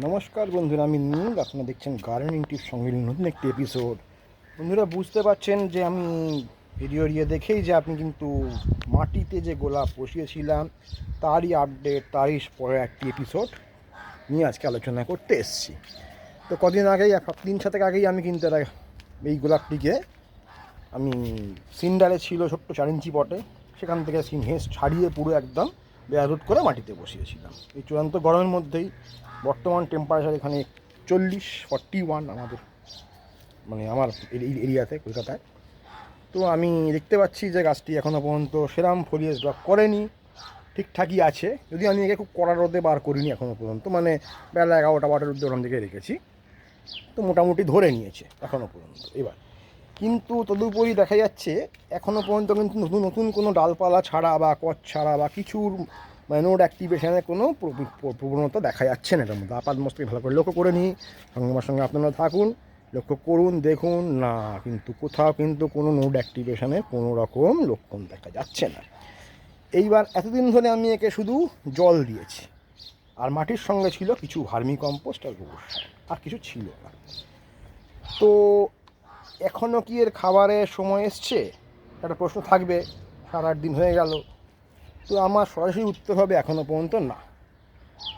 নমস্কার বন্ধুরা, আমি নীল, আপনারা দেখছেন গার্ডেনিং টিপস সঙ্গে নতুন একটি এপিসোড বন্ধুরা, বুঝতে পারছেন যে আমি ভিডিও ইয়ে দেখেই যে আপনি কিন্তু মাটিতে যে গোলাপ বসিয়েছিলাম, তারই আপডেট তারই পরে একটি এপিসোড নিয়ে আজকে আলোচনা করতে এসেছি। তো কদিন আগেই দিন সাতেক আগেই আমি কিন্তু এই গোলাপটিকে আমি সিন্ডারে ছিল ছোট্ট চার ইঞ্চি পটে সেখান থেকে সিন হেঁস ছাড়িয়ে পুরো একদম বেয়ারুট করে মাটিতে বসিয়েছিলাম। এই চূড়ান্ত গরমের মধ্যেই বর্তমান টেম্পারেচার এখানে চল্লিশ ফর্টি ওয়ান আমাদের মানে আমার এরিয়াতে, কলকাতায়। তো আমি দেখতে পাচ্ছি যে গাছটি এখনও পর্যন্ত সেরাম ফলিয়েজ ড্রপ করেনি, ঠিকঠাকই আছে। যদি আমি একে খুব কড়া রোদে বার করিনি এখনও পর্যন্ত মানে বেলা এগারোটা, বারোটার রোদে ওখান থেকে রেখেছি। তো মোটামুটি ধরে নিয়েছে এখনও পর্যন্ত, এবার। কিন্তু তদুপরি দেখা যাচ্ছে এখনও পর্যন্ত কিন্তু নতুন নতুন কোনো ডালপালা ছাড়া বা কচ ছাড়া বা কিছুর মানে নোড অ্যাক্টিভেশনের কোনো প্র- প্র- প্রবণতা দেখা যাচ্ছে না। এটার মধ্যে আপাত মস্তকে ভালো করে লক্ষ্য করে নিই। সঙ্গে আমার সঙ্গে আপনারা থাকুন, লক্ষ্য করুন, দেখুন। না, কিন্তু কোথাও কিন্তু কোনো নোড অ্যাক্টিভেশনের কোনো রকম লক্ষণ দেখা যাচ্ছে না। এইবার এতদিন ধরে আমি একে শুধু জল দিয়েছি। আর মাটির সঙ্গে ছিল কিছু ভার্মি কম্পোস্ট আর গোবর সার। আর কিছু ছিল না। তো এখনও কি এর খাবারের সময় এসছে? একটা প্রশ্ন থাকবে সারা দিন হয়ে গেল। তো আমার সরাসরি উত্তর হবে এখনও পর্যন্ত না।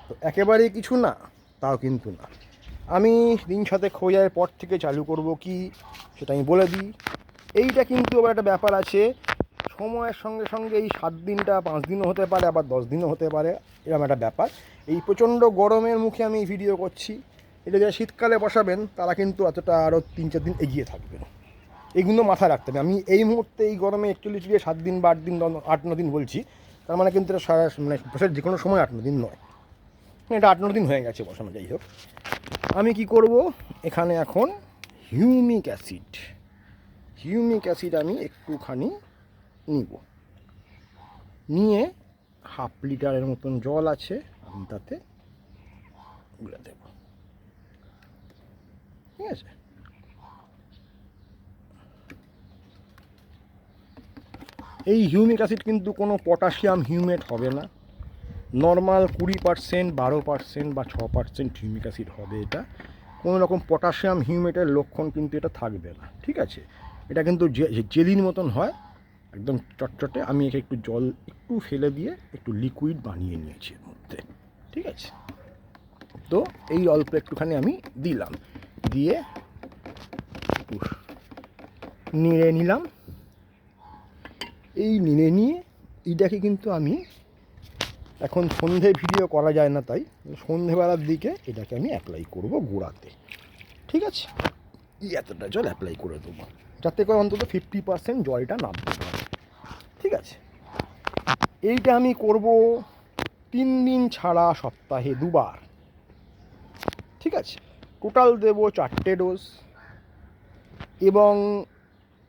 তো একেবারেই কিছু না, তাও কিন্তু না। আমি দিন সাথে খোঁজার পর থেকে চালু করব কি, সেটা আমি বলে দিই। এইটা কিন্তু আবার একটা ব্যাপার আছে, সময়ের সঙ্গে সঙ্গে এই সাত দিনটা পাঁচ দিনও হতে পারে, আবার দশ দিনও হতে পারে, এরকম একটা ব্যাপার। এই প্রচণ্ড গরমের মুখে আমি ভিডিও করছি। এটা যারা শীতকালে বসাবেন, তারা কিন্তু এতটা আরও তিন চার দিন এগিয়ে থাকবেন। এগুলো মাথায় রাখতে হবে। আমি এই মুহূর্তে, এই গরমে একচল্লিশ ডিগ্রি সাত দিন বা আট দিন আট, ন দিন বলছি। তার মানে কিন্তু এটা সারা মানে বছরের যে কোনো সময় আট, ন দিন নয়। এটা আট, ন দিন হয়ে গেছে বসানো, যাই হোক। আমি কি করব? এখানে এখন হিউমিক অ্যাসিড হিউমিক অ্যাসিড আমি একটুখানি নিব। নিয়ে হাফ লিটারের মতন জল আছে, আমি তাতে দেব। ঠিক আছে। এই হিউমিক অ্যাসিড কিন্তু কোনো পটাশিয়াম হিউমেট হবে না। নর্মাল কুড়ি পার্সেন্ট বারো পার্সেন্ট বা ছ পার্সেন্ট হিউমিক অ্যাসিড হবে এটা। কোনো রকম পটাশিয়াম হিউমেটের লক্ষণ কিন্তু এটা থাকবে না, ঠিক আছে? এটা কিন্তু জেলির মতন হয়, একদম চটচটে। আমি একে একটু জল একটু ফেলে দিয়ে একটু লিকুইড বানিয়ে নিয়েছি এর মধ্যে, ঠিক আছে? তো এই অল্প একটুখানি আমি দিলাম। দিয়ে নেড়ে নিলাম। এই নিয়ে নিয়ে এইটাকে কিন্তু আমি এখন সন্ধে ভিডিও করা যায় না তাই, সন্ধেবেলার দিকে এটাকে আমি অ্যাপ্লাই করব গোড়াতে। ঠিক আছে? এতটা জল অ্যাপ্লাই করে দেবো, যাতে করে অন্তত ফিফটি পার্সেন্ট জলটা নামতে পারে। ঠিক আছে? এইটা আমি করব তিন দিন ছাড়া সপ্তাহে দুবার। ঠিক আছে? টোটাল দেব চারটে ডোজ এবং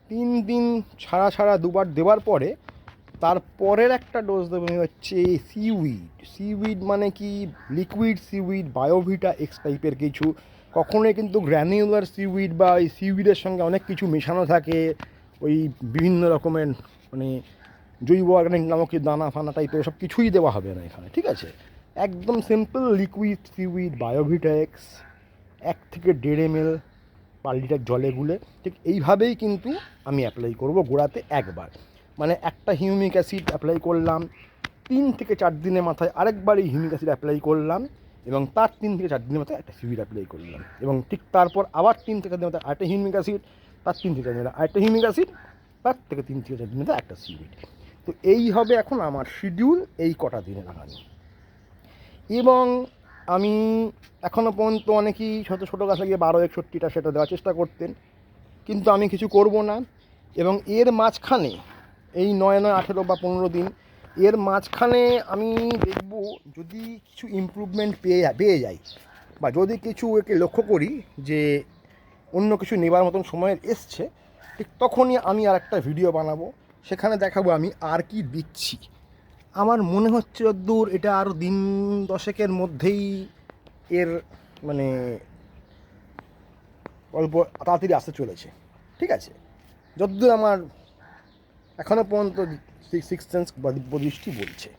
তিন দিন ছাড়া ছাড়া দুবার দেওয়ার পরে তারপরের একটা ডোজ দেবেন হচ্ছে সিউইড সিউইড মানে কি? লিকুইড সিউইড বায়োভিটা এক্স টাইপের কিছু। কখনোই কিন্তু গ্র্যানিউলার সিউইড বা ওই সিউইডের সঙ্গে অনেক কিছু মেশানো থাকে। ওই বিভিন্ন রকমের মানে জৈব অর্গানিক নামক দানা ফানা টাইপের সব কিছুই দেওয়া হবে না এখানে, ঠিক আছে? একদম simple liquid seaweed Biovita X এক থেকে দেড় এম এল পার লিটার জলে গুলে, ঠিক এইভাবেই কিন্তু আমি অ্যাপ্লাই করব গোড়াতে একবার। মানে একটা হিউমিক অ্যাসিড অ্যাপ্লাই করলাম, তিন থেকে চার দিনের মাথায় আরেকবার এই হিউমিক অ্যাসিড অ্যাপ্লাই করলাম এবং তার তিন থেকে চার দিনের মাথায় একটা সিউইড অ্যাপ্লাই করলাম এবং ঠিক তারপর আবার তিন থেকে চার দিনের মাথায় আরেকটা হিউমিক অ্যাসিড, তার তিন থেকে চার দিনের আরেকটা হিউমিক অ্যাসিড, তার থেকে তিন থেকে চার দিনের মাথায় একটা সিউইড তো এই হবে এখন আমার শিডিউল এই কটা দিনে লাগানো এবং আমি এখনও পর্যন্ত অনেকেই ছোটো ছোটো গাছ লাগিয়ে বারো একষট্টিটা সেটা দেওয়ার চেষ্টা করতেন। কিন্তু আমি কিছু করব না এবং এর মাঝখানে, এই নয় নয় আঠেরো বা পনেরো দিন, এর মাঝখানে আমি দেখব যদি কিছু ইমপ্রুভমেন্ট পেয়ে পেয়ে যাই বা যদি কিছু একে লক্ষ্য করি যে অন্য কিছু নেবার মতন সময় এসছে, ঠিক তখনই আমি আর একটা ভিডিও বানাবো। সেখানে দেখাবো আমি আর কি দিচ্ছি। আমার মনে হচ্ছে দূর এটা আরও দিন দশেকের মধ্যেই এর মানে অল্প তাড়াতাড়ি আসতে চলেছে। ঠিক আছে? যতদূর আমার এখনও পর্যন্ত সিক্স সেন্স বা বলছে।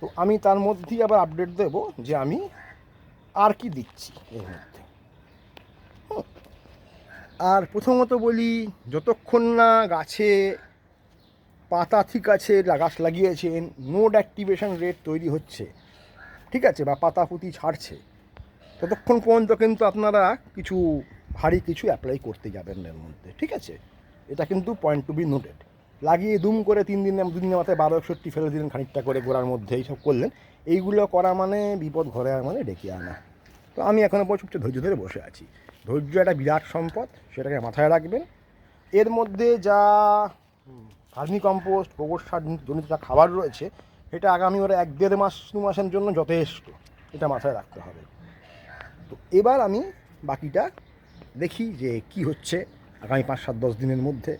তো আমি তার মধ্যেই আবার আপডেট দেব যে আমি আর কি দিচ্ছি এর মধ্যে। আর প্রথমত বলি, যতক্ষণ না গাছে পাতা ঠিক আছে, গাছ লাগিয়েছেন নোড অ্যাক্টিভেশন রেট তৈরি হচ্ছে। ঠিক আছে, বা পাতা পুঁতি ছাড়ছে। ততক্ষণ পর্যন্ত কিন্তু আপনারা কিছু ভারী কিছু অ্যাপ্লাই করতে যাবেন এর মধ্যে। ঠিক আছে? এটা কিন্তু পয়েন্ট টু বি নোটেড লাগিয়ে দুম করে তিন দিনে দুদিনের মাথায় বারো একষট্টি ফেলে দিলেন, খানিকটা করে গোড়ার মধ্যে এইসব করলেন। এইগুলো করা মানে বিপদ ঘরে মানে ডেকে আনা। তো আমি এখনও পর্যন্ত ধৈর্য ধরে বসে আছি। ধৈর্য একটা বিরাট সম্পদ, সেটাকে মাথায় রাখবেন। এর মধ্যে যা ভার্মি কম্পোস্ট, গোবর সার জনিত যা খাবার রয়েছে, এটা আগামী ওরা এক দেড় মাস, দু মাসের জন্য যথেষ্ট। এটা মাথায় রাখতে হবে। তো এবার আমি বাকিটা দেখি যে কি হচ্ছে আগামী পাঁচ, সাত, দশ দিনের মধ্যে।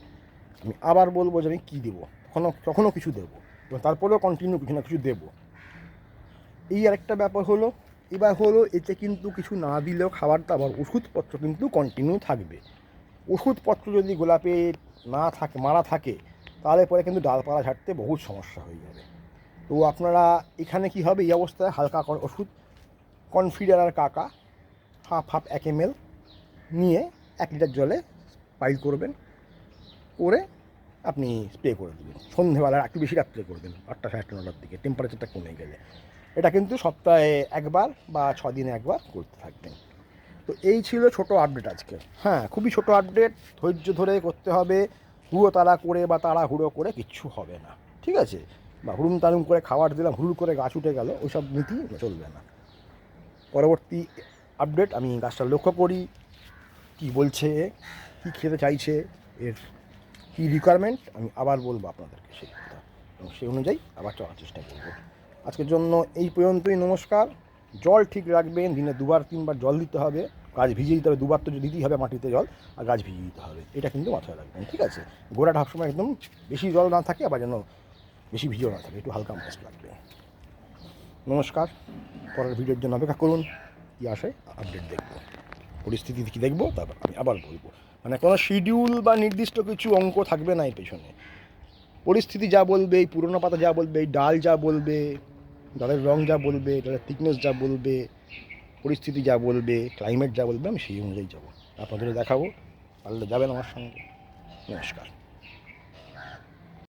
আমি আবার বলব যে আমি কী দেবো? তখনও তখনও কিছু দেবো। এবং তারপরেও কন্টিনিউ কিছু না কিছু দেবো। এই আরেকটা ব্যাপার হলো, এবার হলো এতে কিন্তু কিছু না দিলেও খাবার, দাবার, ওষুধপত্র কিন্তু কন্টিনিউ থাকবে। ওষুধপত্র যদি গোলাপে না থাকে, মারা থাকে তাহলে পরে কিন্তু ডালপালা ঝাড়তে বহুত সমস্যা হয়ে যাবে। তো আপনারা এখানে কি হবে? এই অবস্থায় হালকা ওষুধ কনফিডার আর কাকা হাফ হাফ এক এম নিয়ে এক লিটার জলে পাইল করবেন, করে আপনি স্প্রে করে দেবেন। সন্ধেবেলা একটু বেশি রাত্রে করবেন, আটটা সাড়ে নটার দিকে। টেম্পারেচারটা কমে গেলে। এটা কিন্তু সপ্তাহে একবার বা ছ দিনে একবার করতে থাকবেন। তো এই ছিল ছোট আপডেট আজকে। হ্যাঁ খুবই ছোট আপডেট ধৈর্য ধরে করতে হবে। হুড়ো তাড়া করে বা তাড়া হুড়ো করে কিচ্ছু হবে না। ঠিক আছে? বা হুড়ুম তাড়ুম করে খাবার দিলাম, হুড়ুর করে গাছ উঠে গেল, ওইসব নীতি চলবে না। পরবর্তী আপডেট আমি গাছটা লক্ষ্য করি, কি বলছে, কি খেতে চাইছে, এর কী রিকোয়ারমেন্ট আমি আবার বলব আপনাদেরকে সেই কথা। এবং সেই অনুযায়ী আবার চলার চেষ্টা করব। আজকের জন্য এই পর্যন্তই, নমস্কার। জল ঠিক রাখবেন, দিনে দুবার, তিনবার জল দিতে হবে। গাছ ভিজিয়ে দিতে হবে, দুবার তো দিতেই হবে মাটিতে জল, আর গাছ ভিজিয়ে দিতে হবে। এটা কিন্তু মাথায় রাখবেন, ঠিক আছে? গোড়াটা সবসময় একদম বেশি জল না থাকে, আবার যেন বেশি ভিজিও না থাকে, একটু হালকা মাছ লাগবে। নমস্কার, পরের ভিডিওর জন্য অপেক্ষা করুন, কী আসে আপডেট দেখব। পরিস্থিতি কী দেখব, তারপর আমি আবার বলব। মানে কোনো শিডিউল বা নির্দিষ্ট কিছু অঙ্ক থাকবে না এই পেছনে। পরিস্থিতি যা বলবে, এই পুরোনো পাতা যা বলবে, এই ডাল যা বলবে, ডালের রং যা বলবে, ডালের থিকনেস যা বলবে পরিস্থিতি যা বলবে ক্লাইমেট যা বলবে, আমি সেই অনুযায়ী যাব। আপনাদের দেখাবো, পারলে যাবেন আমার সঙ্গে। নমস্কার।